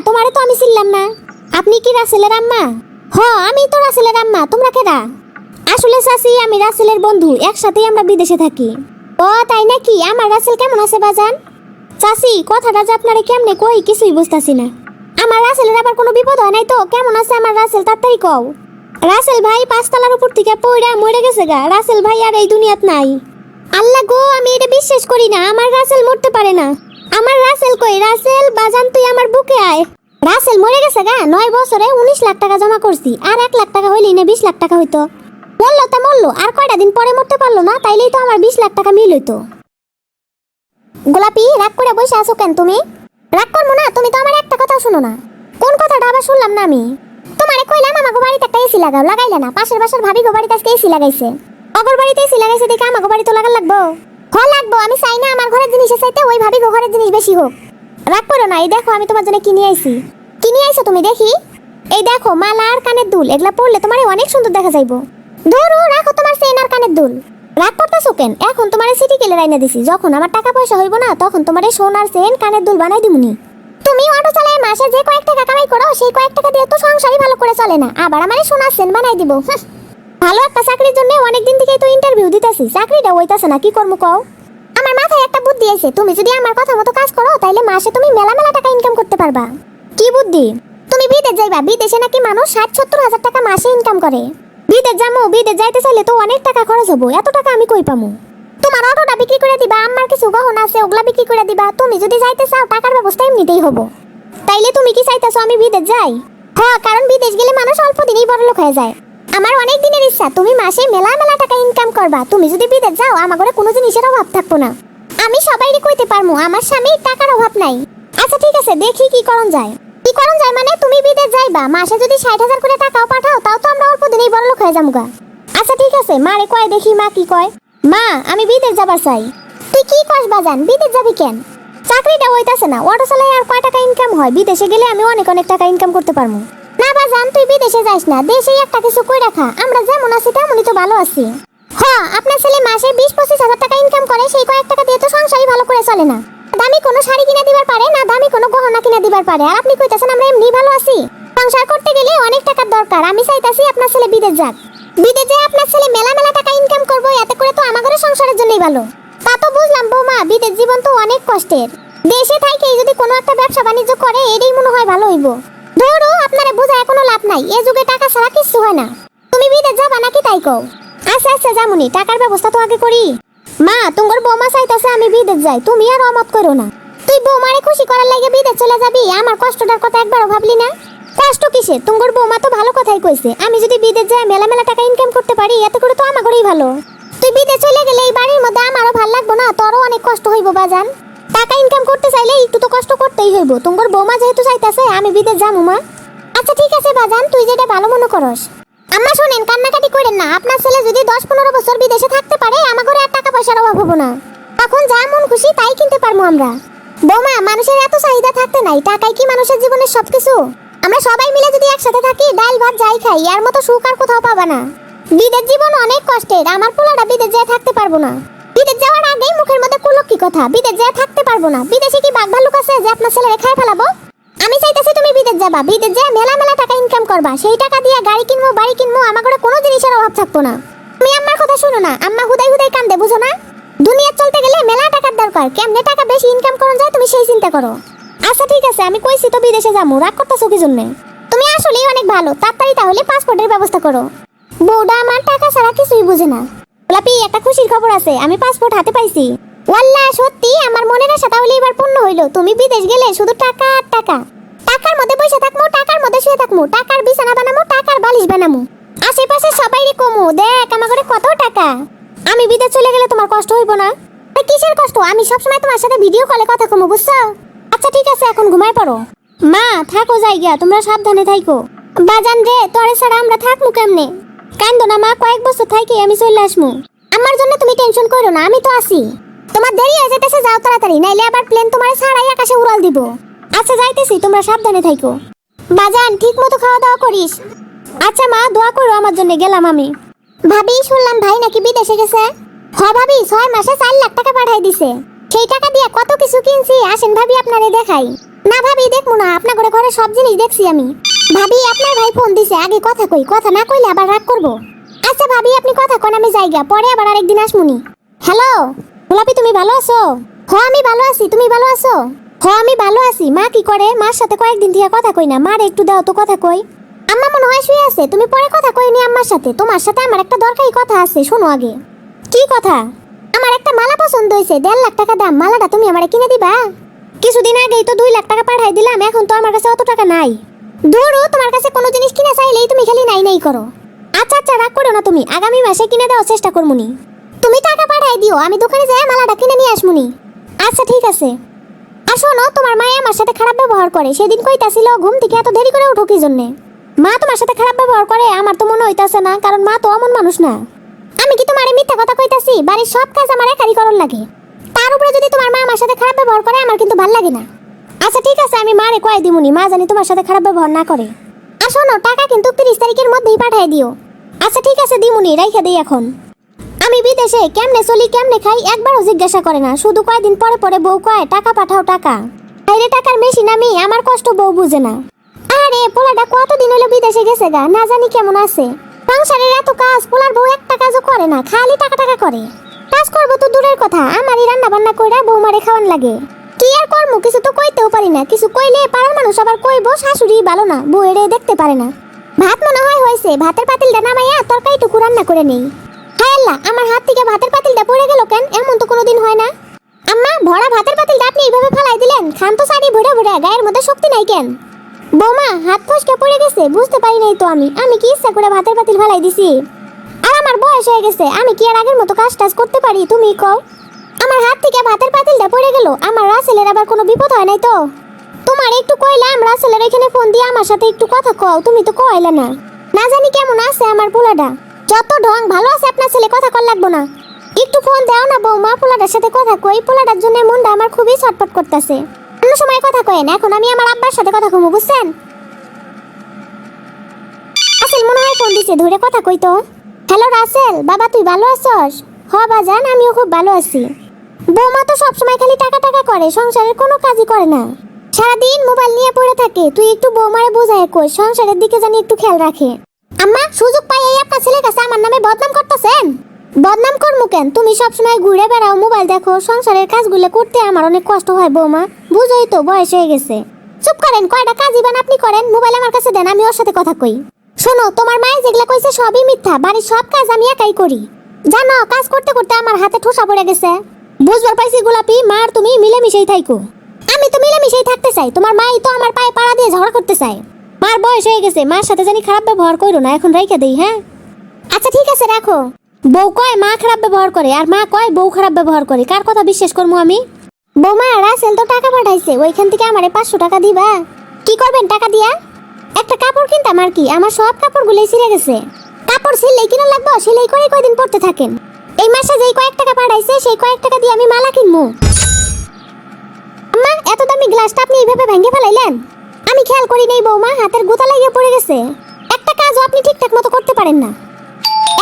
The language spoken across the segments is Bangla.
তোমারে তো আমি চিনলাম না। আপনি কি রাসেলের আম্মা? হ, আমি তো রাসেলের আম্মা, তোমরা কেডা আসলে চাচি, আমি রাসেলের বন্ধু, একসাথেই আমরা বিদেশে থাকি। ও, তাই নাকি? আমার রাসেল কেমন আছে বাজান? চাচি, কথাটা যে আপনারে কেমনে কই কিছুই বুঝতাছি না। আমার রাসেলের আবার কোনো বিপদ হয় নাই তো? কেমন আছে আমার রাসেল, তাড়াতাড়ি কও। রাসেল ভাই পাঁচতলার উপর থেকে পড়া মরে গেছে গা। রাসেল ভাই আর এই দুনিয়াত নাই। আল্লাহ গো, আমি এটা বিশ্বাস করি না। আমার রাসেল মরতে পারে না। আমার রাসেল কই? রাসেল, বাজান, তুই আমার বুকে আয়। রাসেল মরে গেছে গা। নয় বছরে উনিশ লাখ টাকা জমা করছি। আর এক লাখ টাকা হইলেই না বিশ লাখ টাকা হইতো। মরলো তা মরলো। আর কয়টা দিন পরে মরতে পারল না, তাইলেই তো আমার বিশ লাখ টাকা মিল হইতো। গোলাপি, রাগ করে বসে আছো কেন তুমি? রাগ করব না, তুমি তো আমার একটা কথা শুনো না। কোন কথাটা আবার শুনলাম না আমি? তোমারে কইলাম আমাগো বাড়িতে একটা এসি লাগাও। লাগাইলে না? পাশের বাসার ভাবি গো বাড়িতে আজকে এসি লাগাইছে। অগর বাড়িতে এসি লাগাইছে দেখে আমাগো বাড়িতে লাগাল লাগবো। হ লাগবো, আমি চাই না আমার ঘরের জিনিসের চাইতে ওই ভাবি ঘরের জিনিস বেশি হোক। রাগ করো না, এই দেখো আমি তোমার জন্য কিনে আইছি। কিনে আইছো তুমি দেখি? এই দেখো, মালা আর কানের দুল, এগুলা পরলে তোমার অনেক সুন্দর দেখা যাইবো। ধরো, রাখো তোমার চেন আর কানের দুল। রাগ করতেছো কেন? এখন তোমার সিটি কেলে রাইনা দিছি, যখন আমার টাকা পয়সা হইব না, তখন তোমার সোনার চেন কানের দুল বানাই দিমুনি। তুমি অটো চালায় মাসে যে কয়েক টাকা কামাই করো, সেই কয়েক টাকা দিয়ে তো সংসারই ভালো করে চলে না, আবার আমার সোনার চেন বানাই দিব। ভালো একটা চাকরির জন্য অনেক দিন থেকেই তো ইন্টারভিউ দিতেছি। চাকরিটা হইতাছে না, কি করব কও? আমার মাথায় একটা বুদ্ধি আছে তুমি যদি আমার কথা মতো কাজ করো, তাইলে মাসে তুমি মেলা মেলা টাকা ইনকাম করতে পারবা। কি বুদ্ধি? তুমি বিদেশ যাইবা, বিদেশে নাকি মানুষ ষাট সত্তর হাজার টাকা মাসে ইনকাম করে। বিদেশ যামু, বিদেশ যাইতে চাইলে তো অনেক টাকা খরচ হব, এত টাকা আমি কই পামু? তোমার অটোটা বিক্রি করে দিবা আমার কিছু গহনা আছে, ওগুলা বিক্রি করে দিবা, তুমি যদি যাইতে চাও, টাকার ব্যবস্থা এমনিতেই হব। তাইলে তুমি কি চাইতেছো আমি বিদেশ যাই? হ, কারণ বিদেশ গেলে মানুষ অল্প দিনেই বড় লোক হয়ে যায়। আমার অনেক দিনের ইচ্ছা, তুমি মাসে মেলা মেলা টাকা ইনকাম করবা। তুমি যদি বিদেশ যাও, আমার ঘরে কোনো জিনিসের অভাব থাকব না। আমি সবাইকে কইতে পারমু, আমার স্বামীর টাকার অভাব নাই। আচ্ছা ঠিক আছে, দেখি কি করণ যায়। কি করণ যায় মানে তুমি বিদেশ যাইবা, মাসে যদি ষাট হাজার করে টাকাও পাঠাও, তাও তো আমরা অল্প দিনেই বড় লোক হয়ে যামুগা। আচ্ছা ঠিক আছে, মারে কয়, দেখি মা কি কয়। মা, আমি বিদেশ যাবার চাই। তুই কি কস বাজান, বিদেশ যাবি কেন? চাকরিটা হইতাছে না, অটো চালাই আর কয় টাকা ইনকাম হয়? বিদেশে গেলে আমি অনেক অনেক টাকা ইনকাম করতে পারব না বাজান তুই বিদেশে যাইস না। দেশেই একটা কিছু কই রাখা আমরা যেমন আছি, তেমনই তো ভালো আছি। হ, আপনার ছেলে মাসে বিশ, পঁচিশ হাজার টাকা ইনকাম করে, সেই কয়েক টাকা দিয়ে তো সংসারই ভালো করে চলে না। দামি কোনো শাড়ি কিনে দিবার পারে না দামি কোনো গহনা কিনে দিবার পারে? আর আপনি কইতাছেন আমরা এমনি ভালো আছি। সংসার করতে গেলে অনেক টাকার দরকার। আমি চাইতাছি আপনার ছেলে বিদেশ যাক। বিদেশে আপনার ছেলে মেলা মেলা টাকা ইনকাম করব, এতে করে তো আমাদের সংসারের জন্যই ভালো। তা তো বুঝলাম, বৌমা, বিদেশ জীবন তো অনেক কষ্টের। দেশে থাইকেই যদি কোনো একটা ব্যবসা বাণিজ্য করে এটাই মনে হয় ভালো হইব। ধরো আপনারে বোঝায় কোনো লাভ নাই। এ যুগে টাকা ছাড়া কিছু হয় না। তুমি বিদেশ যাবা নাকি তাই কও? আচ্ছা আচ্ছা যামুনি টাকার ব্যবস্থা তো আগে করি। মা, তোমার বৌমা চাইতাছে আমি বিদেশ যাই, তুমি আর অমত করো না। তুই বৌমারে খুশি করার লাগে বিদেশ চলে যাবি, আমার কষ্টটার কথা একবারও ভাবলি না? কষ্ট কিসে? তোমার বৌমা তো ভালো কথাই কইছে, আমি যদি বিদেশ যাই মেলা মেলা টাকা ইনকাম করতে পারি, এতে করে তো আমার ঘরেই ভালো। তুই বিদেশ চলে গেলে এই বাড়ির মধ্যে আমারও ভালো লাগবো না, তোরও অনেক কষ্ট হইব, বাজান। টাকা ইনকাম করতে চাইলে একটু তো কষ্ট করতেই হইব। তোমার বৌমা যেহেতু চাইতাছে, আমি বিদেশ যাব মা। আচ্ছা ঠিক আছে বাজান, তুই যেটা ভালো মনে করস। আম্মা, শুনেন, কান্নাকাটি করেন না। আপনার ছেলে যদি দশ পনেরো বছর বিদেশে থাকতে পারে আমার ঘরে আর টাকা পয়সার অভাব হব না। তখন যা মন খুশি তাই কিনতে পারব আমরা। বৌমা, মানুষের এত চাহিদা থাকতে নাই টাকাই কি মানুষের জীবনের সবকিছু? আমরা সবাই মিলে যদি একসাথে থাকি, ডাল, ভাত, যাই খাই আর মতো সুখ আর কোথাও পাবা না। বিদেশ জীবন অনেক কষ্টের, আমার পোলাটা বিদেশ যেয়ে থাকতে পারব না। বিদেশ যাওয়ার আগেই মুখের মধ্যে কুলক্ষী কথা? বিদেশ যেয়ে থাকতে পারব না। বিদেশে কি বাঘ ভাল্লুক আছে যে আপনার ছেলে রেখায় ফেলাবো? আমি চাইতেছি তুমি বিদেশ যাবা। বিদেশ যেয়ে মেলা মেলা টাকা ইনকাম করবা। সেই টাকা দিয়ে গাড়ি কিনবো, বাড়ি কিনবো, আমার ঘরে কোনো জিনিসের অভাব থাকব না। তুমি আম্মার কথা শুনো না। আম্মা হুদাই হুদাই কান্দে, বুঝো না? দুনিয়া চলতে গেলে মেলা টাকার দরকার। কেমনে টাকা বেশি ইনকাম করুন যায় তুমি সেই চিন্তা করো। আচ্ছা ঠিক আছে, আমি কইছি তো বিদেশে যাব রাগ করতেছো কি জন্যে? তুমি আসলেই অনেক ভালো। তাড়াতাড়ি তাহলে পাসপোর্টের ব্যবস্থা করো। বউটা আমার টাকা ছাড়া কিছুই বুঝে না। গোলাপি একটা খুশির খবর আছে। আমি পাসপোর্ট হাতে পাইছি। ওয়াল্লা, সত্যি? আমার মনের আশা তাহলে এবার পূর্ণ হইল। তুমি বিদেশ গেলে শুধু টাকা আর টাকা। টাকার মধ্যে বসে থাকমু, টাকার মধ্যে শুয়ে থাকমু। টাকার বিছানা বানামু, টাকার বালিশ বানামু। আশেপাশে সবাই কমু, দেখ আমার ঘরে কত টাকা। আমি বিদেশ চলে গেলে তোমার কষ্ট হইব না। কিসের কষ্ট? আমি সবসময় তোমার সাথে ভিডিও কলে কথা কমু, বুঝছ? আচ্ছা ঠিক আছে, এখন ঘুমায় পড়ো। মা, থাকো জায়গা, তোমরা সাবধানে থাইকো। বাজান রে, তোরে ছাড়া আমরা থাকমু কেমনে? কান্দো না, মা, কয়েক বছর থাকি আমি চলে আসমু। আমার জন্য তুমি টেনশন করো না, আমি তো আছি। তোমার দেরি হয়ে যেতেছে যাও তাড়াতাড়ি, নাইলে আবার প্লেন তোমার ছাড়াই আকাশে উড়াল দিব। আচ্ছা যাইতেছি, তোমরা সাবধানে থাইকো। বাজান ঠিক মতো খাওয়া দাওয়া করিস। আচ্ছা মা, দোয়া করো, আমার জন্য গেলাম আমি। ভাবি, শুনলাম ভাই নাকি বিদেশে গেছে। হ, ভাবি, ছয় মাসে চার লাখ টাকা পাঠাই দিছে। সেই টাকা দিয়ে কত কিছু কিনছি, আসেন ভাবি আপনারে দেখাই। না, ভাবি, দেখব না আপনার ঘরে ঘরে সব জিনিস দেখছি আমি। ভাবি, আপনার ভাই ফোন দিছে, আগে কথা কই, কথা না কইলে আবার রাগ করব। আচ্ছা ভাবি, আপনি কথা কোন, আমি যাইগা, পরে আবার আরেকদিন আসমুনি। হ্যালো, গোলাপি, তুমি ভালো আছো? হ, আমি ভালো আছি, তুমি ভালো আছো? হ আমি ভালো আছি। মা কি করে? মার সাথে কয়েকদিন থেকে কথা কই না। মার একটু দাও তো কথা কই। আম্মা মনে হয় শুয়ে আছে। তুমি পরে কথা কইনি আম্মার সাথে। তোমার সাথে আমার একটা দরকারি কথা আছে, শোনো আগে। কি কথা? আমার একটা মালা পছন্দ হয়েছে। দেড় লাখ টাকা দাম। মালাটা তুমি আমারে কিনে দিবা? কিছুদিন আগেই তো দুই লাখ টাকা পাঠাই দিলাম। এখন তো আমার কাছে অত টাকা নাই। ধরো, তোমার কাছে কোনো জিনিস কিনে চাইলেই তুমি খালি নাই নাই করো। আচ্ছা আচ্ছা রাগ করো না তুমি। আগামী মাসে কিনে দেওয়ার চেষ্টা করমুনি। তুমি টাকা পাঠাই দিও। আমি দোকানে যাই, মালাটা কিনে নিয়ে আসমুনি। আচ্ছা ঠিক আছে। আর শোনো, তোমার মা আমার সাথে খারাপ ব্যবহার করে। সেদিন কইতাছিল, ঘুম থেকে এত দেরি করে উঠো কি জন্যে? মা তোমার সাথে খারাপ ব্যবহার করে, আমার তো মনে হইতাছে না, কারণ মা তো এমন মানুষ না। আমি কি তোমার মিথ্যা কথা কইতাছি? বাড়ির সব কাজ আমার একারই করণ লাগে। তার উপরে যদি তোমার মা আমার সাথে খারাপ ব্যবহার করে, আমার কিন্তু ভালো লাগে না। আচ্ছা ঠিক আছে, আমি মারে কয় দিমুনি, মা জানি তোমার সাথে খারাপ ব্যবহার না করে। আর শোনো, টাকা কিন্তু তিরিশ তারিখের মধ্যেই পাঠিয়ে দিও। আচ্ছা ঠিক আছে, দিমুনি, রাইখা দিই এখন। আমি বিদেশে কেমনে চলি, কেমনে খাই, একবারও জিজ্ঞাসা করে না। শুধু কয়দিন পরে পরে বউ কয়, টাকা পাঠাও টাকা। বাইরে টাকার মেশিন আমি, আমার কষ্ট বউ বুঝে না। আরে, পোলাটা কতদিন হলো বিদেশে গেছে গা? না জানি কেমন আছে। সংসারের এত কাজ, পোলার বউ একটা কাজও করে না, খালি টাকা টাকা করে। কাজ করব তো দূরের কথা, আমারই রান্না বান্না কইরা বৌমারে খাওয়ান লাগে। কি আর কর্ম, কিছু তো কইতেও পারি না, কিছু কইলে পাড়ার মানুষ আবার কইবো শাশুড়ি ভালো না, বউয়েরে দেখতে পারে না। ভাত মনে হয় হয়েছে ভাতের পাতিলটা নামাইয়া তরকারিটুকু রান্না করে নেই। আল্লাহ, আমার হাত থেকে ভাতের পাতিলটা পড়ে গেল কেন? এমন তো কোনোদিন হয় না। আম্মা, ভরা ভাতের পাতিলটা আপনি এইভাবে ফালাই দিলেন? খান তো শাড়ি ভরে ভরে, গায়ের মধ্যে শক্তি নাই কেন? বৌমা, হাত ফসকে পড়ে গেছে, বুঝতে পারি নাই তো আমি। আমি কি ইচ্ছা করে ভাতের পাতিল ফালাই দিছি? আর আমার বয়স হয়ে গেছে, আমি কি আর আগের মতো কাজ টাজ করতে পারি, তুমি কও? আমার হাত থেকে ভাতের পাতিলটা পড়ে গেল, আমার রাসেলের আবার কোনো বিপদ হয় নাই তো? তোমার একটু কইলাম রাসেলের এখানে ফোন দিয়ে আমার সাথে একটু কথা কও, তুমি তো কইলে না। না জানি কেমন আছে আমার পোলাটা। যত ঢং, ভালো আছে আপনার ছেলে, কথা কল লাগবো না। একটু ফোন দাও না বৌমা, পোলাটার সাথে কথা কই, পোলাটার জন্য মনটা আমার খুবই ছটফট করতেছে। অন্য সময় কথা কয়েন এখন আমি আমার আব্বার সাথে কথা কমু, বুঝছেন? আসল মনে হয় ফোন দিছে, ধরে কথা কই তো। হ্যালো রাসেল, বাবা তুই ভালো আছস? হ বাজান, আমিও খুব ভালো আছি। বৌমা তো সবসময় খালি টাকা টাকা করে, সংসারের কোনো কাজই করে না। সারাদিন মোবাইল নিয়ে পড়ে থাকে, তুই একটু বৌমারে বোঝায় কই, সংসারের দিকে জানি একটু খেয়াল রাখে। আম্মা, সুযোগ পাই এই আপনার ছেলের কাছে আমার নামে বদনাম করতেছেন? বদনাম করমু কেন? তুমি সবসময় ঘুরে বেড়াও, মোবাইল দেখো, সংসারের কাজগুলো করতে আমার অনেক কষ্ট হয় বৌমা। বুঝোই তো, বয়স হয়ে গেছে। চুপ করেন, কয়টা কাজই বান আপনি করেন? মোবাইল আমার কাছে দেন, আমি ওর সাথে কথা কই। শোনো, তোমার মায়ের যেগুলা কইছে সবই মিথ্যা, বাড়ির সব কাজ আমি একাই করি। জানো, কাজ করতে করতে আমার হাতে ঠোসা পড়ে গেছে। বুঝবার পাইছি গোলাপি, মা আর তুমি মিলেমিশেই থাইকো। আমি তো মিলেমিশেই থাকতে চাই, তোমার মাই তো আমার পায়ে পাড়া দিয়ে ঝগড়া করতে চায়। মার বয়স হয়ে গেছে মার সাথে জানি খারাপ ব্যবহার করো না এখন রাইখা দেই হ্যাঁ? আচ্ছা ঠিক আছে রাখো। বউ কয় মা খারাপ ব্যবহার করে আর মা কয় বউ খারাপ ব্যবহার করে কার কথা বিশ্বাস করব আমি? বৌমা রাসেল তো টাকা পাঠাইছে ওইখান থেকে আমারে পাঁচশো টাকা দিবা। কি করবেন টাকা দিয়া? একটা কাপড় কিনতাম আর কি আমার সব কাপড়গুলোই ছিঁড়ে গেছে। কাপড় সিলেই কিনা লাগবো সেলাই করে কয়দিন পড়তে থাকেন। এই মাসে যেই কয়েক টাকা পাঠাইছে সেই কয়েক টাকা দিয়ে আমি মালা কিনবো আম্মা এত দামি গ্লাসটা আপনি এইভাবে ভেঙে ফেলাইলেন? আমি খেয়াল করি নাই বৌমা, হাতের গোতা লাগিয়ে পড়ে গেছে। একটা কাজও আপনি ঠিকঠাক মতো করতে পারেন না।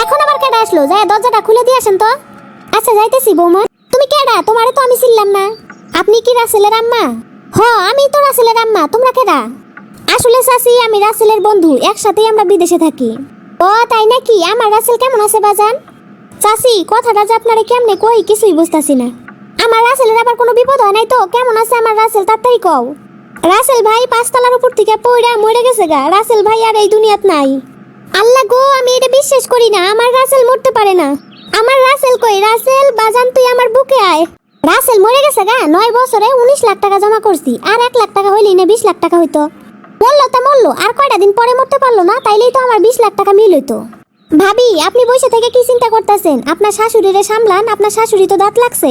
এখন আবার কেডা আসলো? যায় দরজাটা খুলে দিয়ে আসেন তো। আচ্ছা যাইতেছি বৌমা। তুমি কেডা? তোমারে তো আমি চিনলাম না। আপনি কি রাসেলের আম্মা? হ, আমি তো রাসেলের আম্মা। তোমরা কেডা? আসলে চাচি, আমি রাসেলের বন্ধু। একসাথেই আমরা বিদেশে থাকি। ও, তাই নাকি? আমার রাসেল কেমন আছে বাজান? চাচি, কথাটা যে আপনারে কেমনে কই কিছুই বুঝতাছি না। আমার রাসেলের আবার কোনো বিপদ হয় নাই তো? কেমন আছে আমার রাসেল? তাড়াতাড়ি কও। রাসেল ভাই পাঁচতলার উপর থেকে পড়া মরে গেছে গা। রাসেল ভাই আর এই দুনিয়াত নাই। আল্লাহ গো, আমি এটা বিশ্বাস করি না। আমার রাসেল মরতে পারে না। আমার রাসেল কই? রাসেল, বাজান, তুই আমার বুকে আয়। রাসেল মরে গেছে গা। নয় বছরে উনিশ লাখ টাকা জমা করছি। আর এক লাখ টাকা হইলেই না বিশ লাখ টাকা হইতো। মরলো তা মরলো। আর কয়টা দিন পরে মরতে পারল না, তাইলেই তো আমার বিশ লাখ টাকা মিল হইতো। ভাবি, আপনি বসে থেকে কি চিন্তা করতেছেন? আপনার শাশুড়িরে সামলান, আপনার শাশুড়ি তো দাঁত লাগছে।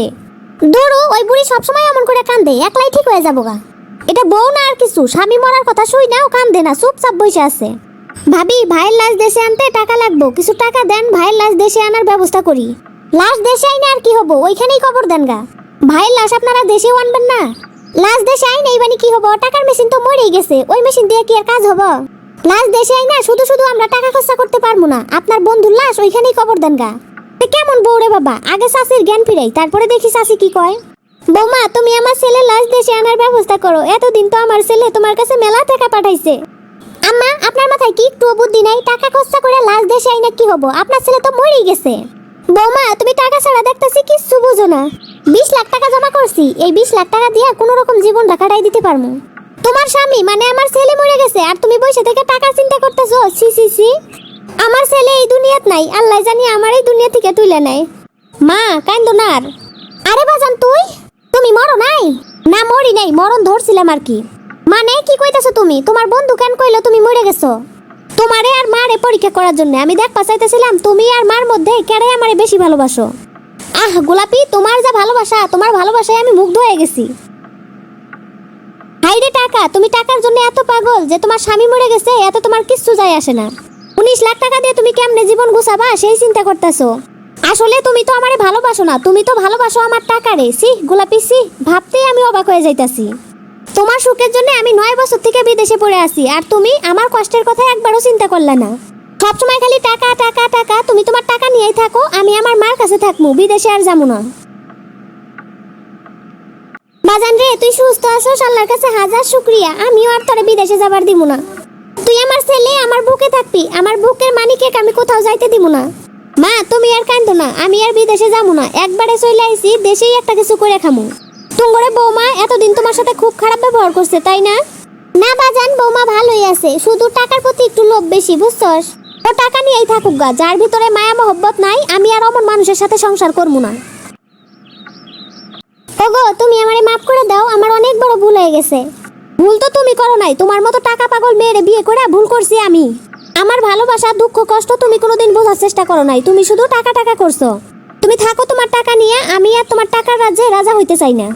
দৌড়ো, ওই বুড়ি সবসময় এমন করে কান্দে। একলাই ঠিক হয়ে যাব গা। এটা বউ না আর কিছু? স্বামী মরার কথা শুই নাও, কান্দে না, চুপচাপ বসে আছে। ভাবি, ভাইয়ের লাশ দেশে আনতে টাকা লাগবো, কিছু টাকা দেন, ভাইয়ের লাশ দেশে আনার ব্যবস্থা করি। লাশ দেশে আইনে আর কি হব? ওইখানেই কবর দেন গা। ভাইয়ের লাশ আপনারা দেশেও আনবেন না? লাশ দেশে আইনে এইবানি কি হব? টাকার মেশিন তো মরেই গেছে, ওই মেশিন দিয়ে কি আর কাজ হব? লাশ দেশে আইনা, শুধু শুধু আমরা টাকা খরচা করতে পারব না। আপনার বন্ধুর লাশ ওইখানেই কবর দেন গা। কেমন বউরে বাবা? আগে শাশির জ্ঞান ফিরাই, তারপরে দেখি শাশি কি কয়। বৌমা, তুমি আমার ছেলে লাশ দেশে আনার ব্যবস্থা করো। এতদিন তো আমার ছেলে তোমার কাছে মেলা টাকা পাঠাইছে। আম্মা, আপনার মাথায় কি একটু বুদ্ধি নাই? টাকা খরচা করে লাশ দেশে আইনা কি হব? আপনার ছেলে তো মরেই গেছে। বৌমা, তুমি টাকা ছাড়া দেখতেছি কিচ্ছু বুঝো না। বিশ লাখ টাকা জমা করছি। এই বিশ লাখ টাকা দিয়ে কোনো রকম জীবনটা কাটাই দিতে পারব তোমার স্বামী মানে আমার ছেলে মরে গেছে, আর তুমি বসে থেকে টাকার চিন্তা করতেছো? সি সি সি আমার ছেলে এই দুনিয়াত নাই। আল্লাহ জানি আমার এই দুনিয়া থেকে তুলে নেয়। মা, কান্দো না আর। আরে বাজান, তুই? তুমি মরো নাই? না, মরি নাই, মরণ ধরছিলাম আর কি। মানে কি কইতাছো তুমি? তোমার বন্ধু কেন কইলো তুমি মরে গেছো? তোমারে আর মারে পরীক্ষা করার জন্য। আমি দেখবা চাইতেছিলাম, তুমি আর মার মধ্যে কেড়ে আমারে বেশি ভালোবাসো। আহ, গোলাপি, তোমার যা ভালোবাসা, তোমার ভালোবাসায় আমি মুগ্ধ হয়ে গেছি। হাইরে টাকা, তুমি টাকার জন্য এত পাগল যে তোমার স্বামী মরে গেছে, এত তোমার কিচ্ছু যায় আসে না। উনিশ লাখ টাকা দিয়ে তুমি কেমনে জীবন গুছাবা, সেই চিন্তা করতেছো। আসলে তুমি তো আমারে ভালোবাসো না, তুমি তো ভালোবাসো আমার টাকারে। সি গোলাপি সি ভাবতেই আমি অবাক হয়ে যাইতাছি। তোমার সুখের জন্য আমি নয় বছর থেকে বিদেশে পড়ে আছি, আর তুমি আমার কষ্টের কথা একবারও চিন্তা করলে না। সবসময় খালি টাকা টাকা টাকা, তুমি তোমার টাকা নিয়েই থাকো, আমি আমার মার কাছে থাকব বিদেশে আর যাব না। বাজান রে, তুই সুস্থ আছোস, আল্লাহর কাছে হাজার শুক্রিয়া, আমিও আর তোরে বিদেশে যাবার দিব না। তুই আমার ছেলে, আমার বুকে থাকবি, আমার বুকের মানিকে আমি কোথাও যাইতে দিব না। মা, তুমি আর কান্দো না, আমি আর বিদেশে যাব না। একবারে চলে আইছি, দেশেই একটা কিছু করে খামু। তুঙ্গরে বৌমা, এতদিন তোমার সাথে খুব খারাপ ব্যবহার করছে, তাই না? না বাজান, বৌমা ভালোই আছে, শুধু টাকার প্রতি একটু লোভ বেশি, বুঝছস? ও টাকা নিয়েই থাকুক গা, যার ভিতরে মায়া মহব্বত নাই, আমি আর অমন মানুষের সাথে সংসার করব না। ওগো, তুমি আমারে মাফ করে দাও, আমার অনেক বড় ভুল হয়ে গেছে। ভুল তো তুমি করো নাই, তোমার মতো টাকা পাগল মেয়েরে বিয়ে করে ভুল করছি আমি। আমার ভালোবাসা, দুঃখ, কষ্ট তুমি কোনোদিন বোঝার চেষ্টা করো নাই। তুমি শুধু টাকা টাকা করছ। তুমি থাকো তোমার টাকা নিয়ে, আমি আর তোমার টাকার রাজ্যে রাজা হইতে চাই না।